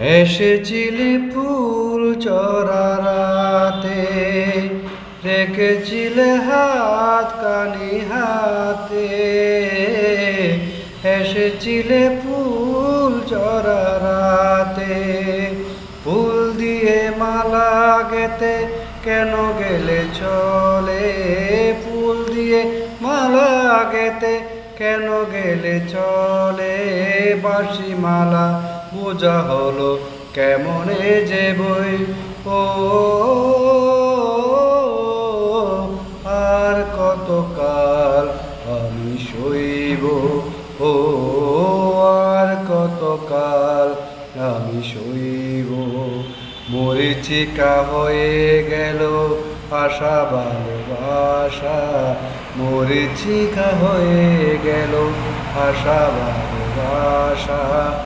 এসেছিলে ফুল চরারাতে রেখেছিলে হাত কানি হাতে। এসেছিলে ফুল চরারাতে ফুল দিয়ে মালা গেতে কেন গেলে চলে? ফুল দিয়ে মালা গেতে কেন গেলে চলে? বাঁশি মালা বোঝা হলো কেমনে যে বই? ও, আর কতকাল আমি শৈব ও, আর কতকাল আমি শৈব মরিচিকা হয়ে গেল আশা, ভালোবাসা। মরিচিকা হয়ে গেল আশা, ভালোবাসা।